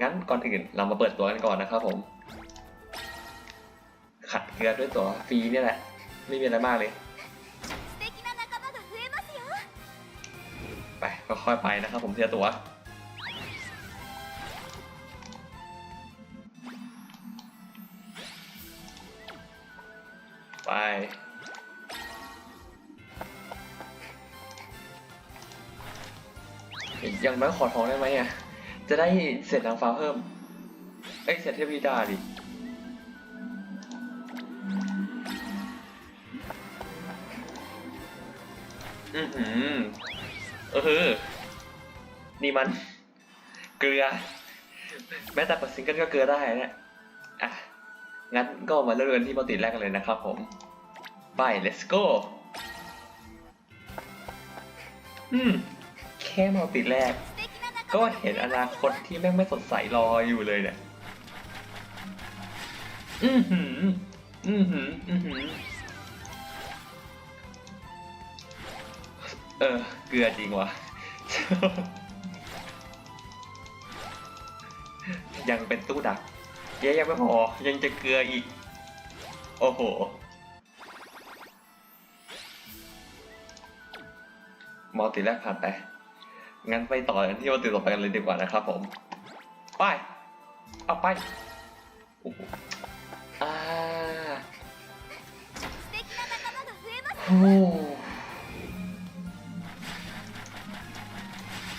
งั้นก่อนอื่นเรามาเปิดตัวกันก่อนนะครับผม ขัดเกลือด้วยตัวฟรีเนี่ยแหละ ไม่มีอะไรมากเลยไปค่อยไปนะครับผมเสียตัวไปยังไม่ขอทองได้ไหมอะ จะได้เศษนางฟ้าเพิ่ม เอ้ยเศษเทพีดาดิอือหือเออนี่มัน เกลือ แม้แต่ปัดซิงเกิลก็เกลือได้นะอะ งั้นก็มาเริ่มกันที่ปติแรกกันเลยนะครับผม ไป let's go อืม แค่มาติดแรก ก็เห็นอนาคตที่แม่งไม่สดใสรออยู่เลยเนี่ย อือหือ อือหือ อือหือ เออ เกลือจริงวะยังเป็นตู้ดักเย้ยังไม่พอ ยังจะเกลืออีก โอ้โห มอติแรกผ่านไป งั้นไปต่อกันที่วันติดต่อไปกันเลยดีกว่านะครับผม ไป เอาไปอ่าโอ้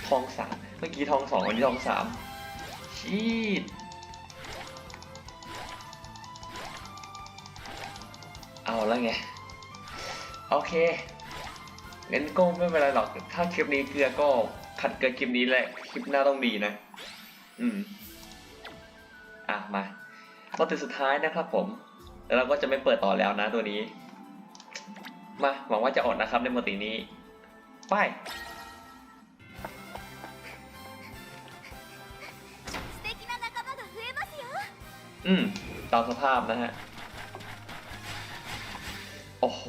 ทองสามเมื่อกี้ทองสองวันนี้ทองสามชีดเอาแล้วไง โอเคเล่นโก้ไม่เป็นไรหรอก ถ้าคลิปนี้เกลือก็ ขัดกับคลิปนี้แหละ คลิปหน้าต้องดีนะ อืม อะมาตอบสุดท้ายนะครับผม แล้วเราก็จะไม่เปิดต่อแล้วนะตัวนี้ มาหวังว่าจะอดนะครับในมตินี้ ไป อืม ตามสภาพนะฮะ โอ้โห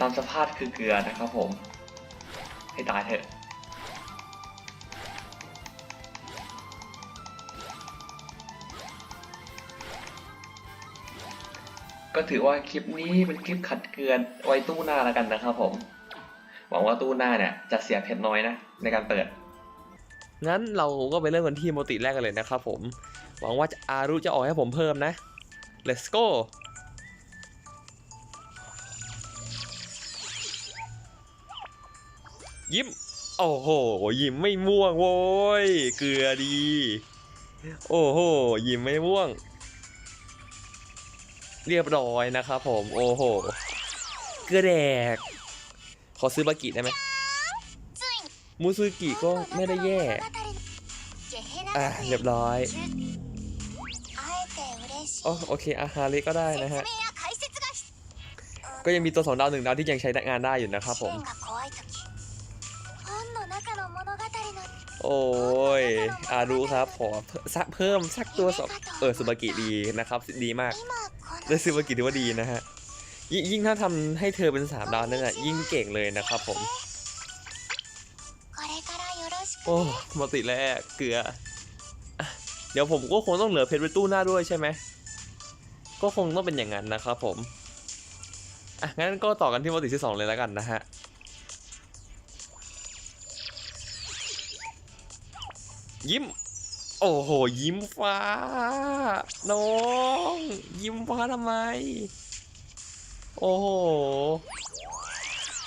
ตามสภาพคือเกลือนะครับผม ให้ตายเถอะก็ถือว่าคลิปนี้เป็นคลิปขัดเกลือนไว้ตู้หน้าแล้วกันนะครับผม หวังว่าตู้หน้าเนี่ยจะเสียเผ็ดน้อยนะในการเปิด งั้นเราก็ไปเริ่มกันที่โมติแรกกันเลยนะครับผม หวังว่าจะอารุจะออกให้ผมเพิ่มนะ let's go ยิ้ม โอ้โห ยิ้มไม่ม่วงโว้ย เกลือดี โอ้โห ยิ้มไม่ม่วง เรียบร้อยนะครับผม โอ้โห เกลือแดก ขอซื้อบากิได้ไหมมูซูกิก็ไม่ได้แย่อะเรียบร้อยโอโอเคอาฮาริก็ได้นะฮะ ก็ยังมีตัวสองดาวหนึ่งดาวที่ยังใช้งานได้อยู่นะครับผม โอ้ยอารุครับขอเพิ่มสักตัวสองเออสุบากิดีนะครับ ดีมากเลยสุบากิถือว่าดีนะฮะ ยิ่งถ้าทำให้เธอเป็นสามดาวนั่นแหะยิ่งเก่งเลยนะครับผม โอ้มาติแล้วเกลือ เดี๋ยวผมก็คงต้องเหลือเพชรไว้ตู้หน้าด้วยใช่ไหม ก็คงต้องเป็นอย่างนั้นนะครับผม อะงั้นก็ต่อกันที่มาติที่สองเลยแล้วกันนะฮะ ยิ้ม โอ้โห ยิ้มฟ้า น้อง ยิ้มฟ้าทำไม โอ้โห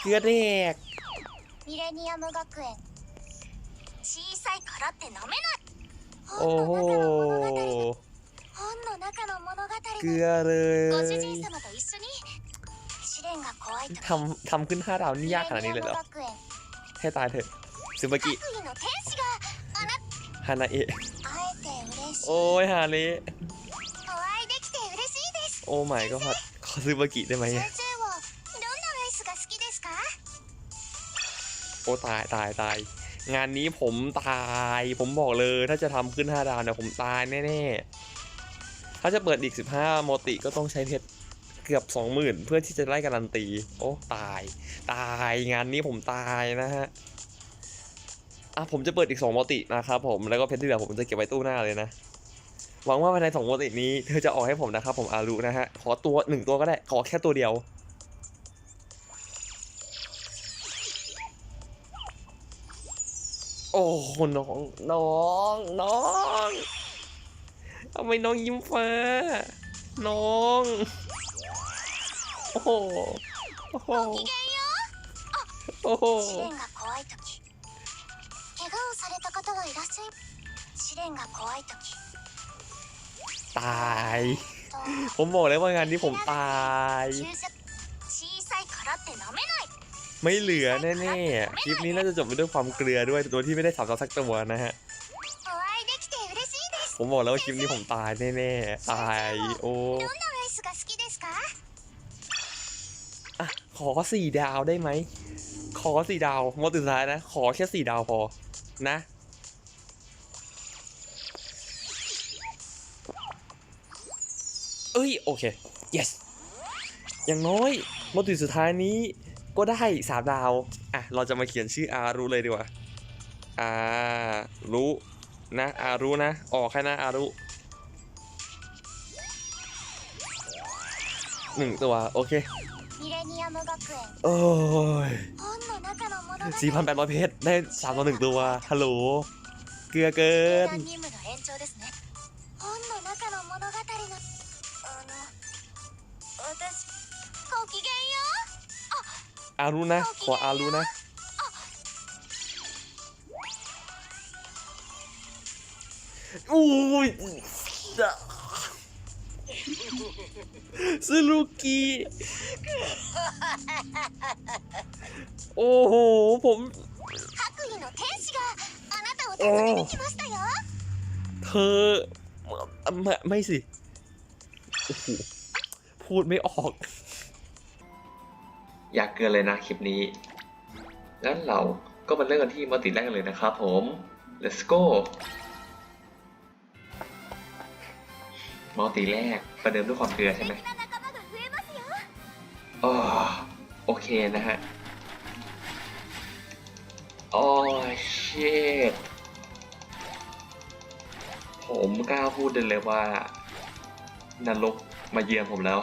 เกลือแดก ミレニアム学園小さいからってなめないโอ้โห 本の中の物語 เกลือเล ご主 ย 人様と一緒に試練が怖い時ทำทำขึ้นห้าดาวนี่ยากขนาดนี้เลยเหรอ ミレニアム学園 ให้ตายเถอะซูบากิ 悪意の天使があな ฮานาเอะโอ้ยฮาเละโอ้ไม่ก็พอดขอซื้อบากิได้ไหมโอ้ตายตายตายงานนี้ผมตาย ผมบอกเลยถ้าจะทำขึ้น 5 ดาวเนี่ยผมตายแน่ๆ ถ้าจะเปิดอีก 15โมติก็ต้องใช้เพชรเกือบ 20,000 เพื่อที่จะไล่การันตี โอ้ ตาย ตายงานนี้ผมตายนะฮะ อะผมจะเปิดอีก2มอตินะครับผมแล้วก็เพชรที่เหลือผมจะเก็บไว้ตู้หน้าเลยนะหวังว่าภายใน2มอตินี้เธอจะออกให้ผมนะครับผมอารุนะฮะขอตัว1ตัวก็ได้ขอแค่ตัวเดียวโอ้น้องน้องน้องทำไมน้องยิ้มฟ้า น้อง โอ้โหโอ้โหโอ้โห 方はいらっしゃい試練が怖い時 ตาย と ผมบอกเลยว่างานนี้ผมตาย 注射小さいからって舐めない ไม่เหลือแน่ๆ คลิปนี้น่าจะจบไปด้วยความเกลือด้วยตัวที่ไม่ได้สับสักตัวนะฮะ お会いできて嬉しいです ผมบอกแล้วว่าคลิปนี้ผมตายแน่ๆ ตาย โอ้ どんなアイスが好きですか อะขอสี่ดาวได้ไหม ขอสี่ดาวโมดสุดท้ายนะ ขอแค่สี่ดาวพอ นะ เอ้ยโอเค yes อย่างน้อยโมาถึสุดท้ายนี้ก็ได้สามดาว อะ เราจะมาเขียนชื่ออารู้เลยดีกว่าอารู้นะอารู้นะ ออกแค่นะอารู้หนึ่งตัว โอเคโอ้ยสี่พันแปดร้อยเพชรได้สามตัวหนึ่งตัว ฮัลโหล เกลือเกิน อารูนะ ขออารูนะ อุ้ยซูรุกิโอ้โห ผมโอ้เธอไม่สิ พูดไม่ออก อยากเกินเลยนะคลิปนี้ งั้นเราก็มาเริ่มกันที่มัลติแรกเลยนะครับผม let's go มัลติแรกประเดิมด้วยความเกลือใช่ไหมอ๋อโอเคนะฮะโอ้เชดผมกล้าพูดเลยว่า นรกมาเยือนผมแล้ว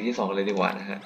มาติดที่สองเลยดีกว่านะฮะ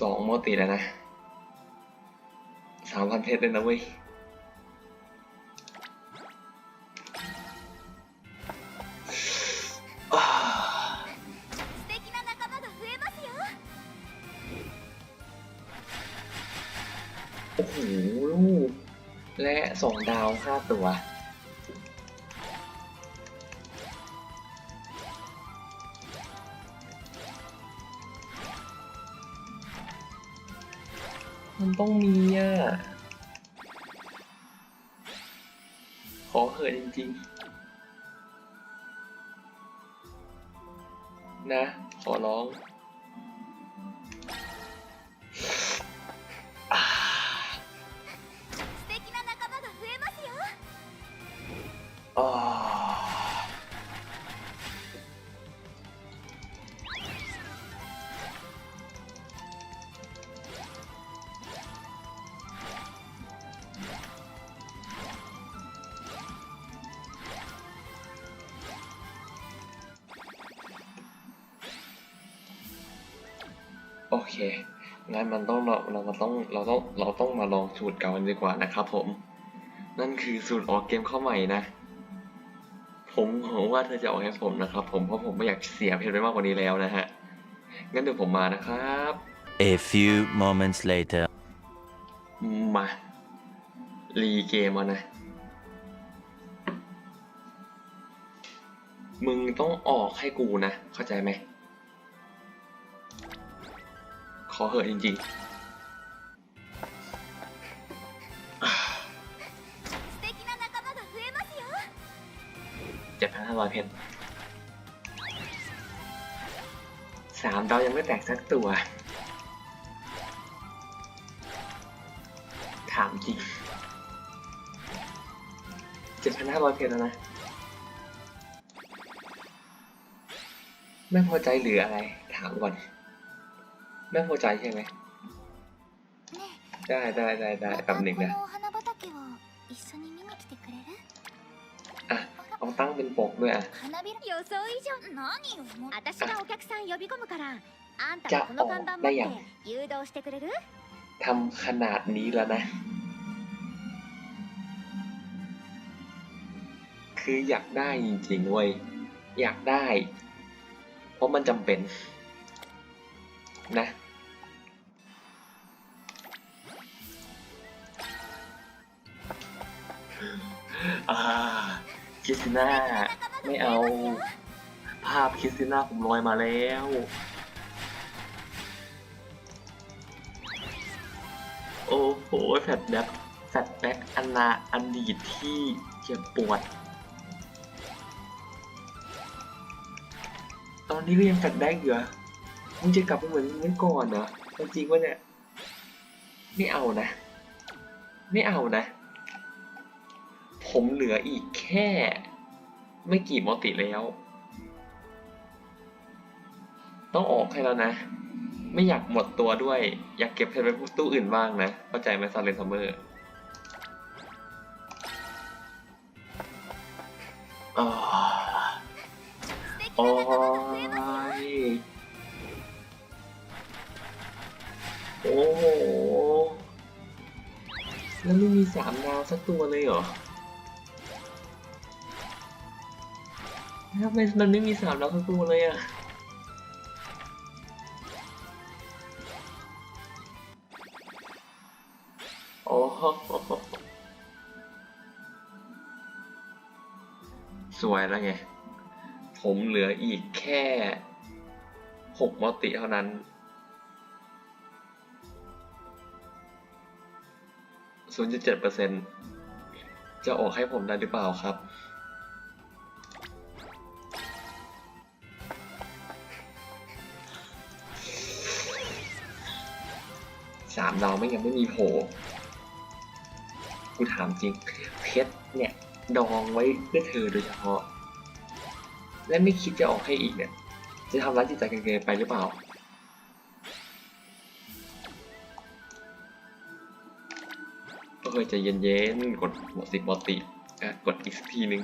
สองโมติแล้วนะสามพันเพชรเลยนะเว้ยโอ้โหลูและสองดาวห้าตัว โอเคงั้นมันต้องเราเรามาต้องเราต้องเราต้องมาลองสูตรเก่ากันดีกว่านะครับผม นั่นคือสูตรออกเกมเข้าใหม่นะ ผมหวังว่าเธอจะออกให้ผมนะครับ ผมเพราะผมไม่อยากเสียเพชรไปมากกว่านี้แล้วนะฮะ งั้นเดี๋ยวผมมานะครับ A few moments later. มา รีเกมเอานะ มึงต้องออกให้กูนะ เข้าใจไหม ขอเหอะจริง ๆ ร้อยเพชรสามดาวยังไม่แตกสักตัว ถามจริงเจ็ดพันห้าร้อยเพชรแล้วนะ ไม่พอใจหรืออะไร ถามก่อน ไม่พอใจใช่ไหม ได้ได้ได้ได้กับหนึ่งนะ เอาตั้งเป็นปกด้วยอ่ะ 花びら予想以上何よもう私がお客さん呼び込むからあんたじゃがこの看板持っおだよて誘導してくれる ทำขนาดนี้แล้วนะ คืออยากได้จริงๆเว้ย อยากได้ เพราะมันจำเป็น นะ อ่า คิสติน่า ไม่เอา ภาพคิสติน่าผมลอยมาแล้วโอ้โหแฟลชแบ็คแฟลชแบ็คอันนาอันดีตที่เจ็บปวด ตอนนี้ก็ยังแฟลชแบ็คอยู่เหรอมึงจะกลับไปเหมือนเมื่อก่อนเหรอจริงวะเนี่ย ไม่เอานะ ไม่เอานะ ผมเหลืออีกแค่ ไม่กี่มอติแล้ว ต้องออกให้แล้วนะ ไม่อยากหมดตัวด้วย อยากเก็บเพชรไว้ตู้อื่นบ้างนะ เข้าใจไหมซาเลนซัมเมอร์โอ้ยโอ้แล้วไม่มีสามดาวสักตัวเลยเหรอ ทำไมมันไม่มีสามดาวสักตัวเลยอะโอ้โหสวยแล้วไง ผมเหลืออีกแค่หกมอติเท่านั้น0.7%จะออกให้ผมได้หรือเปล่าครับ สามดาวไม่ยังไม่มีโผล่กูถามจริงเพชรเนี่ย ดองไว้เพื่อเธอโดยเฉพาะ และไม่คิดจะออกให้อีกเนี่ย จะทำร้ายจิตใจกันเกินไปหรือเปล่า ก็เคยใจเย็นๆ กดหมดสิบมอติกดอีกสักทีนึง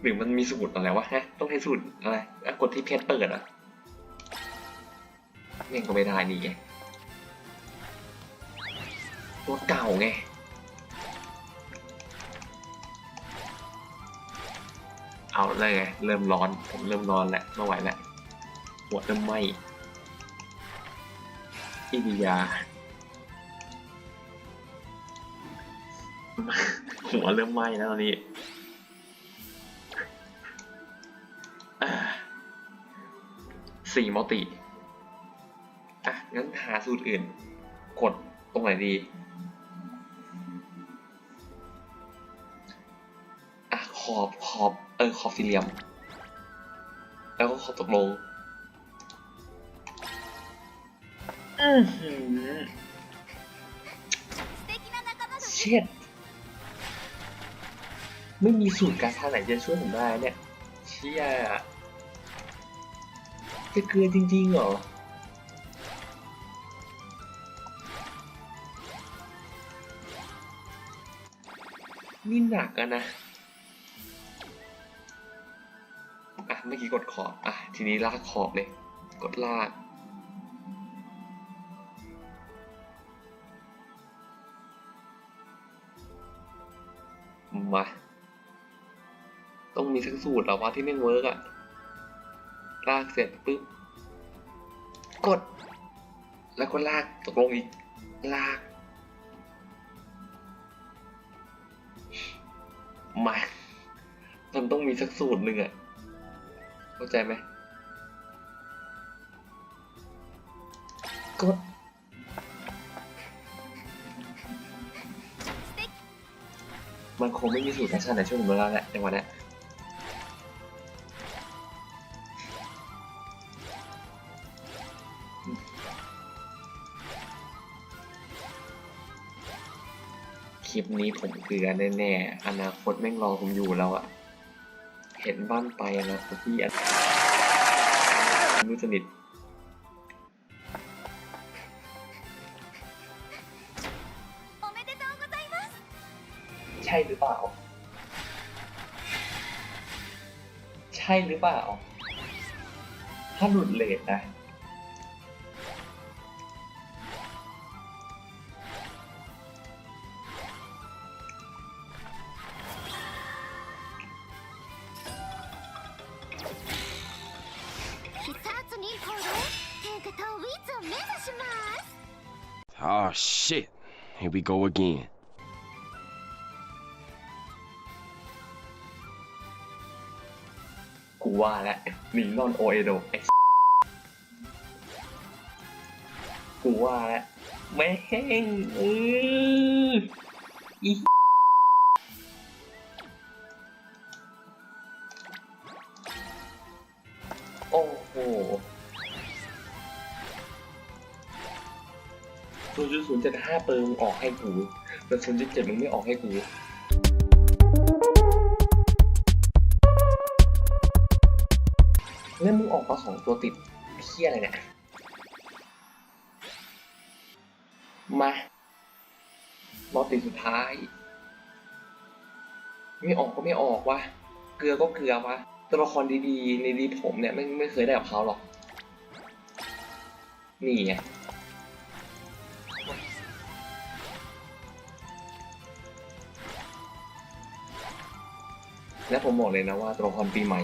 หรือมันมีสูตรอะไรวะฮะ ต้องใช้สูตรอะไรกดที่เพชรเปิดอะแม่งก็ไม่ได้นี่ไง ตัวเก่าไงเอาเลยไงเริ่มร้อนผมเริ่มร้อนแล้วไม่ไหวแล้วหัวเริ่มไหมอิบิยาหัวเริ่มไหม้แล้วตอนนี้อ่าสี่มอติอะงั้นหาสูตรอื่น กดตรงไหนดี ขอบขอบเออขอบสี่เหลี่ยม แล้วก็ขอบตกลงเช็ดไม่มีสูตรการทางไหนจะช่วยผมได้เนี่ยเชี่ยจะเกลือจริงๆเหรอนี่หนักอะนะ เมื่อกี้กดขอบ อะ ทีนี้ลากขอบเลย กดลาก มา ต้องมีสักสูตรแล้ววะที่ไม่งเวิร์กอะลากเสร็จปุ๊บ กด แล้วก็ลากตกลงอีก ลาก มา มันต้องมีสักสูตรหนึ่งอะ เข้าใจไหมกดมันคงไม่มีสูตรแฟชั่นในช่วงเวลาแหละในวันเนี้ยคลิปนี้ผมเกลือแน่ๆ อนาคตแม่งรอผมอยู่แล้วอะ เห็นบ้านไปอนาคตที่มือสนิทใช่หรือเปล่า ใช่หรือเปล่า ถ้าหลุดเลทนะ Oh shit. Here we go again. กูว่าแล้วนีนอนโอเอโดไอ้กูว่าแล้วแม่งเออ ศูนย์จุดศูนย์เจ็ดห้าเปิมงออกให้กูแต่ศูนย์จุดเจ็ดมึงไม่ออกให้กูแล้วมึงออกมาสองตัวติดเพี้ยอะไรเนี่ยมาบอติดสุดท้าย ไม่ออกก็ไม่ออกวะเกลือก็เกลือวะตัวละครดีๆ ในดีผมเนี่ยไม่ไม่เคยได้กับเขาหรอก นี่ไง และผมบอกเลยนะว่าตัวละครปีใหม่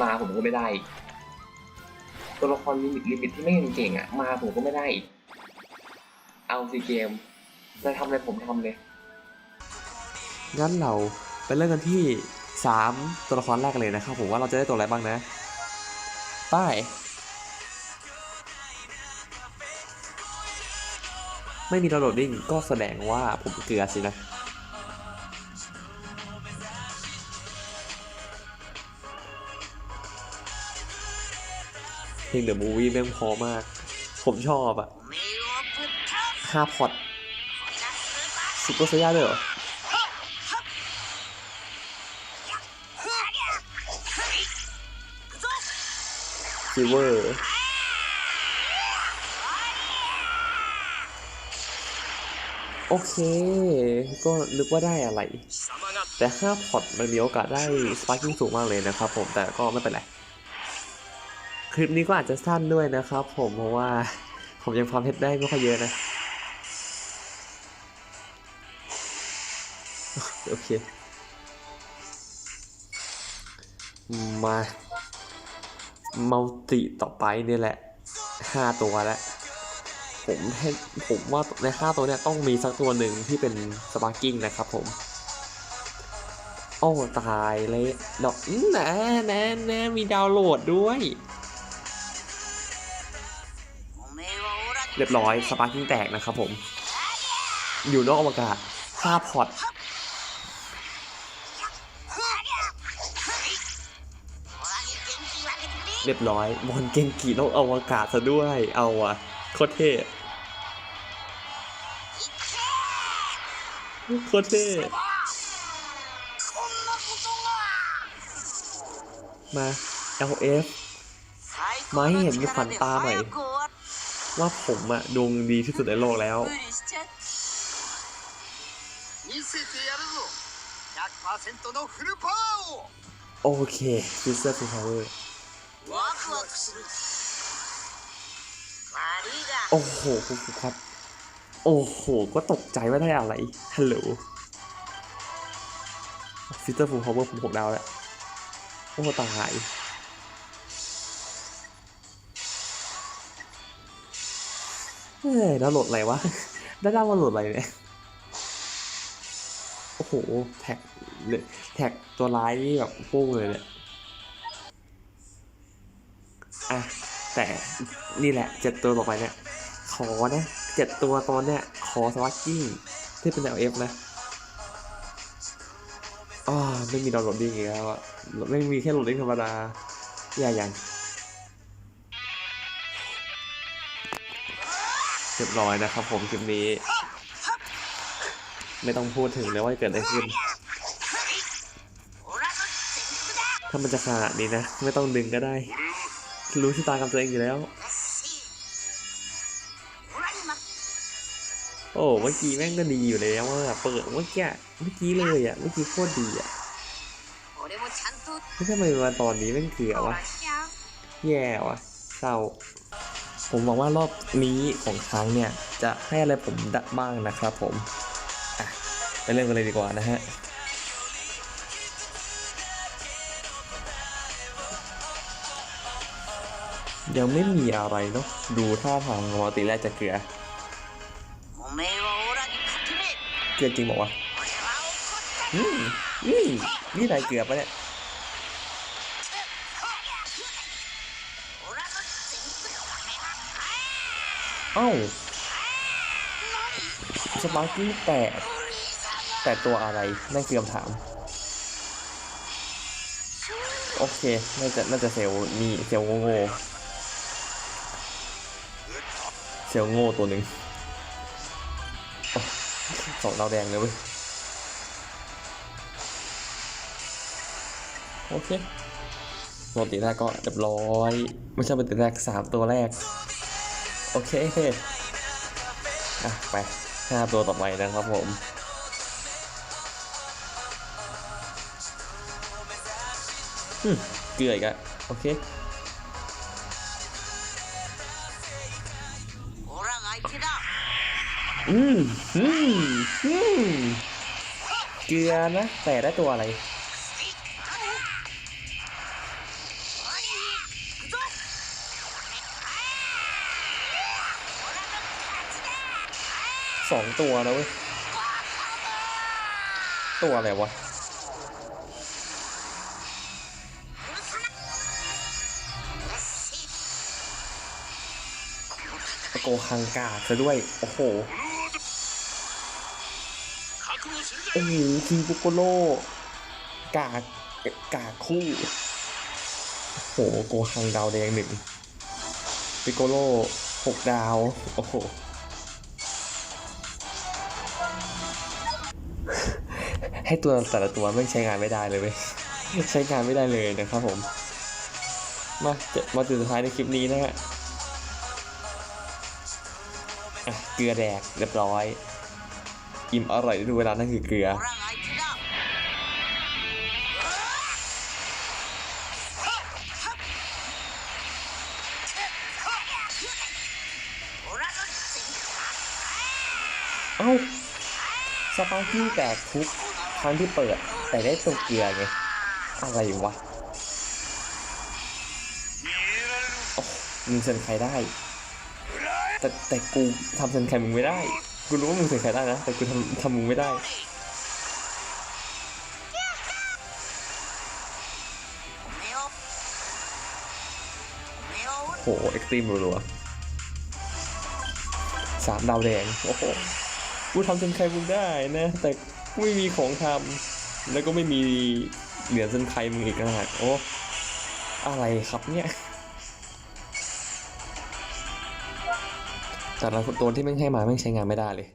มาผมก็ไม่ได้ ตัวละครลิมิตลิมิตที่ไม่เก่งๆอะ มาผมก็ไม่ได้อีกเอาสิเกมจะทำอะไรผมทำเลย งั้นเราไปเริ่มกันที่ 3 ตัวละครแรกเลยนะครับผมว่าเราจะได้ตัวอะไรบ้างนะป้ายไม่มีดาวโหลดดิ้งก็แสดงว่าผมเกลือสินะ ลงเดอะมูวี่แม่งพอมาก ผมชอบอะห้าพอดซุปเปอร์ไซย่าด้วยเหรอซิเวอร์โอเค ก็นึกว่าได้อะไร แต่ค่าพอร์ตมันมีโอกาสได้สปาร์กิ้งสูงมากเลยนะครับผมแต่ก็ไม่เป็นไร คลิปนี้ก็อาจจะสั้นด้วยนะครับ ผมเพราะว่าผมยังความเพชรได้ไม่ค่อยเยอะนะ โอเค มามัลติต่อไปนี่แหละห้าตัวแล้วผมให้ผมว่าในห้าตัวเนี่ยต้องมีสักตัวหนึ่งที่เป็นสปาร์กิ้งนะครับผม โอ้ ตายเลยดอกอื้อนะนะนมีดาวน์โหลดด้วย เรียบร้อยสปาร์กิ้งแตกนะครับผม อยู่นอกอวกาศ5พอร์ตเรียบร้อยบอลเกงกีนอกอวกาศซะด้วย เอาอะโคตรเท่โคตรเท่มา LF มาให้เห็นมีขวัญตาหน่อย ว่าผมอะดวงดีที่สุดในโลกแล้ว โอเคฟิสเซอร์ฟูลาวเวอร์โอ้โหคุรับ โอ้โห ก็ตกใจว่าได้อะไร ฮัลโหลฟิสเตอร์ฟูลาวเวอร์ผมหกดาวแล้ว โอ้ตาย เฮ้ยดาวโหลดอะไรวะได้ดาวโหลดอะไรเนี่ย โอ้โห แท็กเนี่ยแท็กตัวร้ายนี่แบบพุ่งเลยเนี่ยอะ แต่นี่แหละเจ็ดตัวต่อไปเนี่ย ขอนะเจ็ดตัวตอนเนี้ยขอสวักกิ้งที่เป็นแนวเอฟนะอ๋อไม่มีดาวโหลดดิ้งอีกแล้วอะไม่มีแค่โหลดดิ้งธรรมดา อย่าอย่าง เรียบร้อยนะครับผมคลิปนี้ ไม่ต้องพูดถึงเลยว่าเกิดอะไรขึ้น ถ้ามันจะขาดนี้นะ ไม่ต้องดึงก็ได้ รู้ชะตากรรมตัวเองอยู่แล้ว โอ้เมื่อกี้แม่งก็ดีอยู่เลยว่าเปิดเมื่อกี้เมื่อกี้เลยอะเมื่อกี้โคตรดีอะไม่ใช่ทำไมมาตอนนี้แม่งเกลียววะแย่วะเศร้า ผมหวังว่ารอบนี้ของครั้งเนี่ยจะให้อะไรผมบ้างนะครับผมไปเริ่มกันเลยดีกว่านะฮะยังไม่มีอะไรเนาะดูท่าทางวอติแรกจะเกลือเกลือจริงบอกว่าอืมอืมนี่ไายเกลือปะเนี่ย เอ้าสปาร์กิ้แตกแต่ตัวอะไรนั่นคือคำถาม โอเค น่าจะน่าจะเซลนี่เซลโง่เซลโง่ตัวหนึ่งโอ้สองดาวแดงเลยเว้ยโอเคปกติแรกก็เรียบร้อย ไม่ใช่ปกติแรกสามตัวแรก โอเคอะไปห้าตัวต่อไปนะครับผมเกลือกอะโอเคอืมอืมอืมเกลือนะแต่ได้ตัวอะไร สองตัวนะเว้ย ตัวอะไรวะตะโกคังกาซะด้วย โอ้โห โอ้โหคิงปุโกโลกากกาคู่ โอ้โห โกคังดาวแดงหนึ่งปิโกโลหกดาว โอ้โห ให้ตัวแต่ละตัวไม่ใช้งานไม่ได้เลยเว้ยใช้งานไม่ได้เลยนะครับผม มาจะมาถึงสุดท้ายในคลิปนี้นะฮะเกลือแดกเรียบร้อย อิ่มอร่อยดูเวลานั่นคือเกลือเอ้าสปาร์กิ้แตกทุก รั้งที่เปิด แต่ได้ตัวเกียร์ไง อะไรวะมึงเซนใครได้ แต่แต่กูทำเซนใครมึงไม่ได้ กูรู้ว่ามึงเซนใครได้นะ แต่กูทำทำมึงไม่ได้โหเอ็กซ์ตรีมรัวสามดาวแดง โอ้โห กูทำจนใครมึงได้นะ แต่ ไม่มีของทำแล้วก็ไม่มีเหรียญเซนใครมึงอีกนะโอ้อะไรครับเนี่ยแต่ละตัวที่แม่งให้มาแม่งใช้งานไม่ได้เลย